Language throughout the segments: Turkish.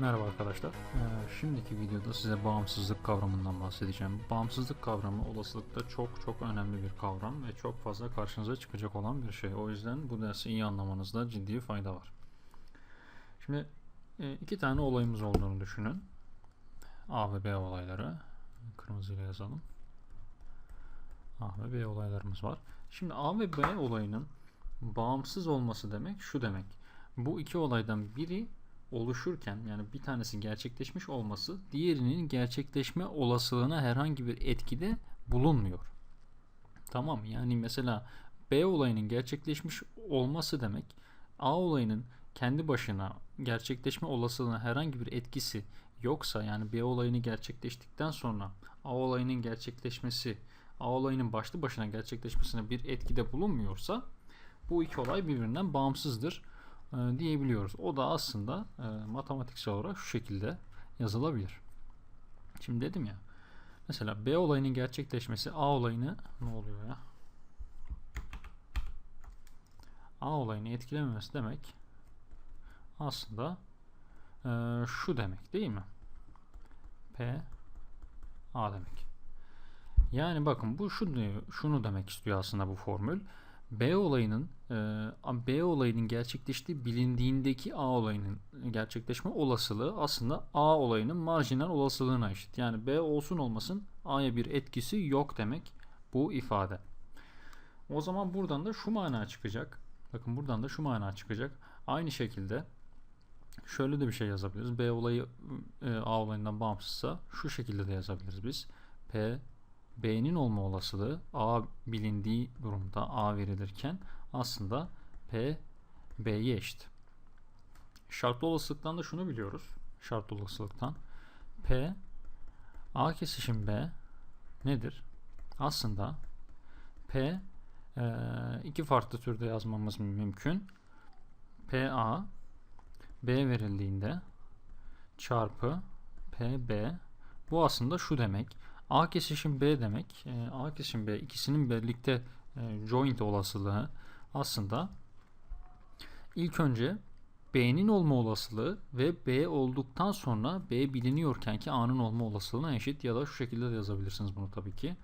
Merhaba arkadaşlar. Ee, şimdiki videoda size bağımsızlık kavramından bahsedeceğim. Bağımsızlık kavramı olasılıkta çok çok önemli bir kavram ve çok fazla karşınıza çıkacak olan bir şey. O yüzden bu dersi iyi anlamanızda ciddi fayda var. Şimdi e, iki tane olayımız olduğunu düşünün. A ve B olayları. Kırmızıyla yazalım. A ve B olaylarımız var. Şimdi A ve B olayının bağımsız olması demek şu demek. Bu iki olaydan biri oluşurken yani bir tanesi gerçekleşmiş olması diğerinin gerçekleşme olasılığına herhangi bir etkide bulunmuyor. Tamam yani mesela B olayının gerçekleşmiş olması demek A olayının kendi başına gerçekleşme olasılığına herhangi bir etkisi yoksa yani B olayını gerçekleştikten sonra A olayının gerçekleşmesi A olayının başlı başına gerçekleşmesine bir etkide bulunmuyorsa bu iki olay birbirinden bağımsızdır diyebiliyoruz. O da aslında e, matematiksel olarak şu şekilde yazılabilir. Şimdi dedim ya mesela B olayının gerçekleşmesi A olayını ne oluyor ya? A olayını etkilememesi demek aslında e, şu demek değil mi? P A demek. Yani bakın bu şu diyor, şunu demek istiyor aslında bu formül. B olayının e, B olayının gerçekleştiği bilindiğindeki A olayının gerçekleşme olasılığı aslında A olayının marjinal olasılığına eşit. Yani B olsun olmasın A'ya bir etkisi yok demek bu ifade. O zaman buradan da şu mana çıkacak. Bakın buradan da şu mana çıkacak. Aynı şekilde şöyle de bir şey yazabiliriz. B olayı e, A olayından bağımsızsa şu şekilde de yazabiliriz biz. P B'nin olma olasılığı A bilindiği durumda A verilirken aslında P B'ye eşit. Şartlı olasılıktan da şunu biliyoruz. Şartlı olasılıktan P A kesişim B nedir? Aslında P iki farklı türde yazmamız mümkün. P A B verildiğinde çarpı P B bu aslında şu demek. A kesişim B demek. E, A kesişim B ikisinin birlikte e, joint olasılığı aslında ilk önce B'nin olma olasılığı ve B olduktan sonra B biliniyorken ki A'nın olma olasılığına eşit ya da şu şekilde de yazabilirsiniz bunu tabii ki.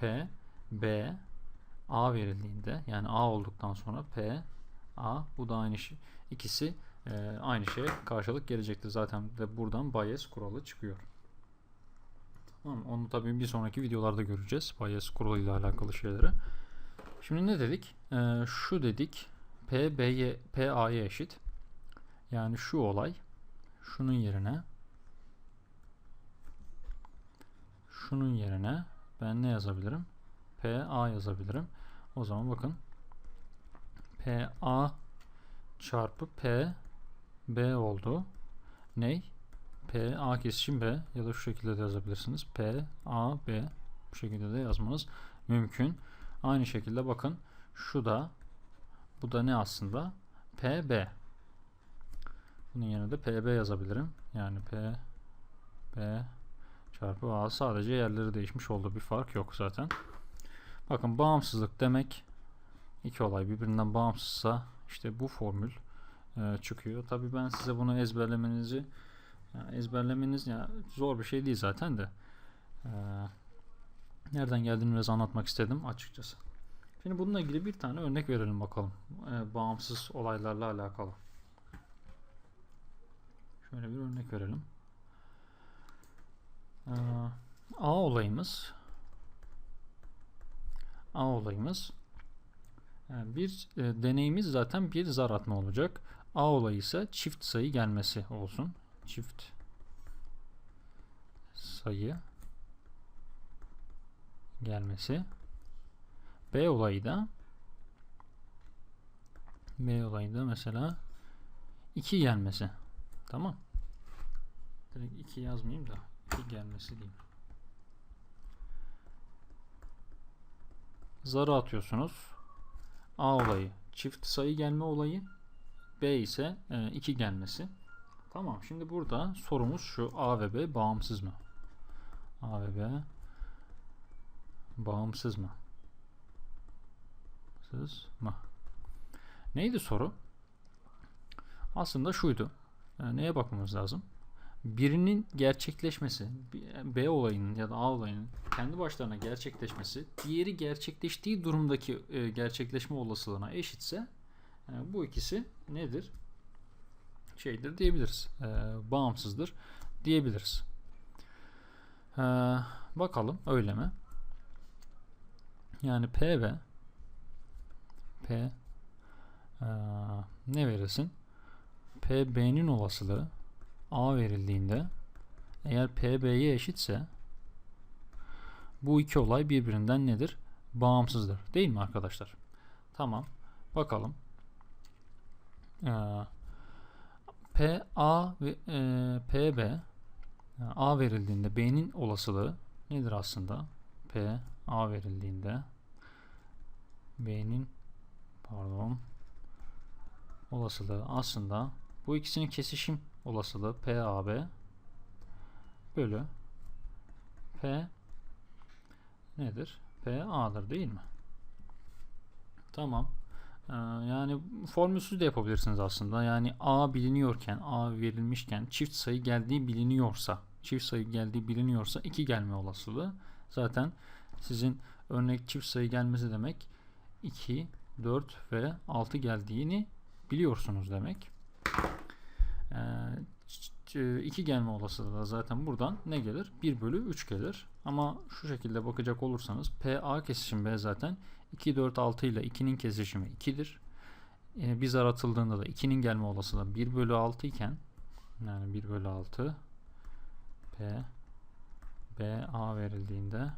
P, B, A verildiğinde yani A olduktan sonra P, A bu da aynı şey. İkisi e, aynı şeye karşılık gelecektir. Zaten de buradan Bayes kuralı çıkıyor. Tamam, onu tabii bir sonraki videolarda göreceğiz. Bayes kuralıyla alakalı şeyleri. Şimdi ne dedik? Ee, şu dedik. P, B'ye, P, A'ya eşit. Yani şu olay. Şunun yerine şunun yerine ben ne yazabilirim? P, A yazabilirim. O zaman bakın. P, A çarpı P, B oldu. Ney? P A kesişim B ya da şu şekilde de yazabilirsiniz. P A B bu şekilde de yazmanız mümkün. Aynı şekilde bakın şu da bu da ne aslında? P B. Bunun yerine de P B yazabilirim. Yani P B çarpı A sadece yerleri değişmiş oldu. Bir fark yok zaten. Bakın bağımsızlık demek iki olay birbirinden bağımsızsa işte bu formül e, çıkıyor. Tabii ben size bunu ezberlemenizi yani ezberlemeniz ya zor bir şey değil zaten de. Ee, nereden geldiğini biraz anlatmak istedim açıkçası. Şimdi bununla ilgili bir tane örnek verelim bakalım. Ee, bağımsız olaylarla alakalı. Şöyle bir örnek verelim. Ee, A olayımız A olayımız yani bir e, deneyimiz zaten bir zar atma olacak. A olayı ise çift sayı gelmesi olsun çift sayı gelmesi. B olayı da B olayı da mesela 2 gelmesi. Tamam. Direkt 2 yazmayayım da 2 gelmesi diyeyim. Zarı atıyorsunuz. A olayı çift sayı gelme olayı. B ise 2 e, gelmesi. Tamam şimdi burada sorumuz şu A ve B bağımsız mı? A ve B bağımsız mı? Bağımsız mı? Neydi soru? Aslında şuydu. Yani neye bakmamız lazım? birinin gerçekleşmesi, B olayının ya da A olayının kendi başlarına gerçekleşmesi, diğeri gerçekleştiği durumdaki e, gerçekleşme olasılığına eşitse e, bu ikisi nedir? Şeydir diyebiliriz. E, bağımsızdır diyebiliriz. E, bakalım öyle mi? Yani PB P e, ne verirsin? PB'nin olasılığı A verildiğinde eğer PB'ye eşitse bu iki olay birbirinden nedir? Bağımsızdır. Değil mi arkadaşlar? Tamam. Bakalım. Ee, P A ve e, PB A verildiğinde B'nin olasılığı nedir aslında? P A verildiğinde B'nin pardon olasılığı aslında bu ikisinin kesişim olasılığı PAB bölü P nedir? PA'dır değil mi? Tamam. Ee, yani formülsüz de yapabilirsiniz aslında. Yani A biliniyorken, A verilmişken çift sayı geldiği biliniyorsa, çift sayı geldiği biliniyorsa 2 gelme olasılığı zaten sizin örnek çift sayı gelmesi demek 2, 4 ve 6 geldiğini biliyorsunuz demek. Ee, 2 gelme olasılığı da zaten buradan ne gelir? 1 bölü 3 gelir. Ama şu şekilde bakacak olursanız PA kesişim B zaten 2, 4, 6 ile 2'nin kesişimi 2'dir. Ee, bir zar atıldığında da 2'nin gelme olasılığı 1 bölü 6 iken yani 1 bölü 6 P B A verildiğinde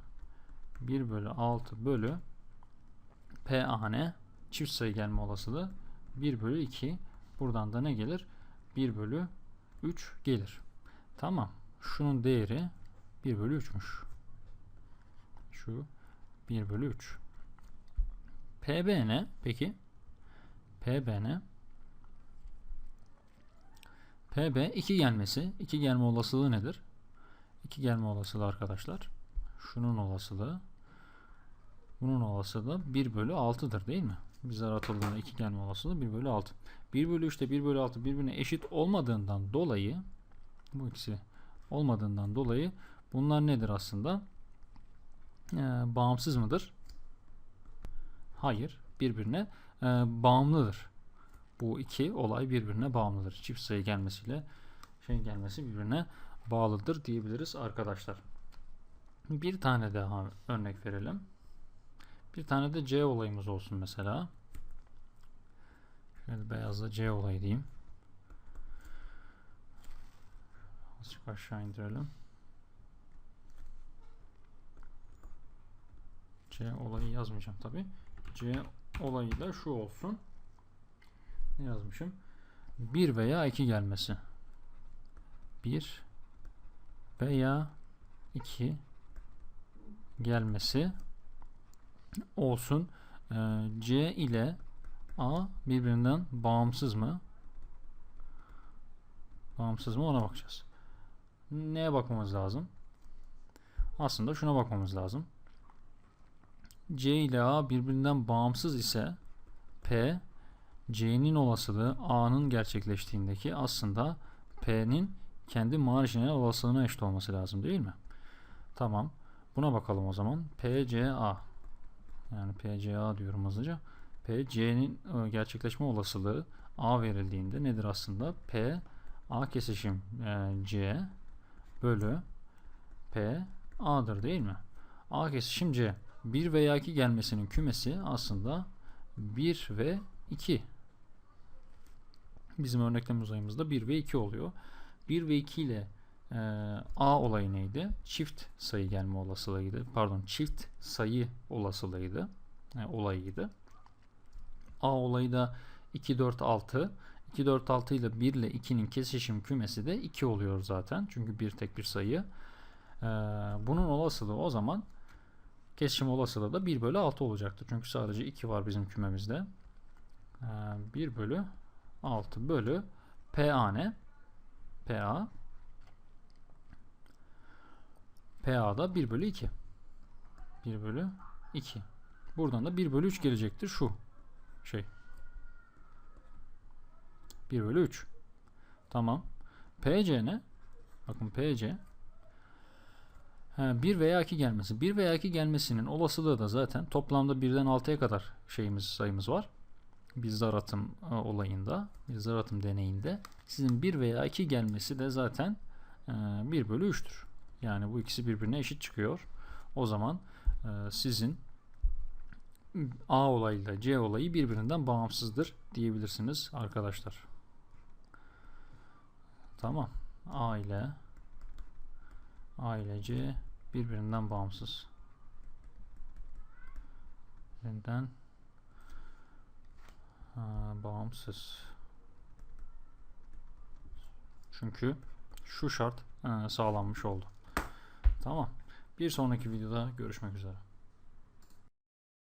1 bölü 6 bölü P A ne? Çift sayı gelme olasılığı 1 bölü 2. Buradan da ne gelir? 1 bölü 3 gelir. Tamam. Şunun değeri 1 bölü 3'müş. Şu 1 bölü 3. PB ne? Peki. PB ne? PB 2 gelmesi. 2 gelme olasılığı nedir? 2 gelme olasılığı arkadaşlar. Şunun olasılığı. Bunun olasılığı 1 bölü 6'dır değil mi? Bizler atıldığında 2 gelme olasılığı 1 bölü 6. 1 bölü 3 ile 1 bölü 6 birbirine eşit olmadığından dolayı bu ikisi olmadığından dolayı bunlar nedir aslında? Ee, bağımsız mıdır? Hayır. Birbirine e, bağımlıdır. Bu iki olay birbirine bağımlıdır. Çift sayı gelmesiyle şey gelmesi birbirine bağlıdır diyebiliriz arkadaşlar. Bir tane daha örnek verelim. Bir tane de C olayımız olsun mesela. Şöyle beyazla C olayı diyeyim. Azıcık aşağı indirelim. C olayı yazmayacağım tabi. C olayı da şu olsun. Ne yazmışım? 1 veya 2 gelmesi. 1 veya 2 gelmesi olsun. Ee, C ile A birbirinden bağımsız mı? Bağımsız mı ona bakacağız. Neye bakmamız lazım? Aslında şuna bakmamız lazım. C ile A birbirinden bağımsız ise P C'nin olasılığı A'nın gerçekleştiğindeki aslında P'nin kendi marjinal olasılığına eşit olması lazım değil mi? Tamam. Buna bakalım o zaman. PCA yani PCA diyorum hızlıca. PC'nin e, gerçekleşme olasılığı A verildiğinde nedir aslında? P A kesişim e, C bölü P A'dır değil mi? A kesişim C. 1 veya 2 gelmesinin kümesi aslında 1 ve 2. Bizim örneklem uzayımızda 1 ve 2 oluyor. 1 ve 2 ile e, A olayı neydi? Çift sayı gelme olasılığıydı. Pardon çift sayı olasılığıydı. Yani olayıydı. A olayı da 2, 4, 6. 2, 4, 6 ile 1 ile 2'nin kesişim kümesi de 2 oluyor zaten. Çünkü bir tek bir sayı. Ee, bunun olasılığı o zaman kesişim olasılığı da 1 bölü 6 olacaktır. Çünkü sadece 2 var bizim kümemizde. Ee, 1 bölü 6 bölü PA ne? PA PA da 1 bölü 2. 1 bölü 2. Buradan da 1 bölü 3 gelecektir şu şey. 1 bölü 3. Tamam. PC ne? Bakın PC. Ha, 1 veya 2 gelmesi. 1 veya 2 gelmesinin olasılığı da zaten toplamda 1'den 6'ya kadar şeyimiz sayımız var. Bir zar atım e, olayında, bir zar atım deneyinde sizin 1 veya 2 gelmesi de zaten e, 1 bölü 3'tür. Yani bu ikisi birbirine eşit çıkıyor. O zaman e, sizin A olayıyla C olayı birbirinden bağımsızdır diyebilirsiniz arkadaşlar. Tamam. A ile A ile C birbirinden bağımsız. Birbirinden bağımsız. Çünkü şu şart e, sağlanmış oldu. Tamam. Bir sonraki videoda görüşmek üzere.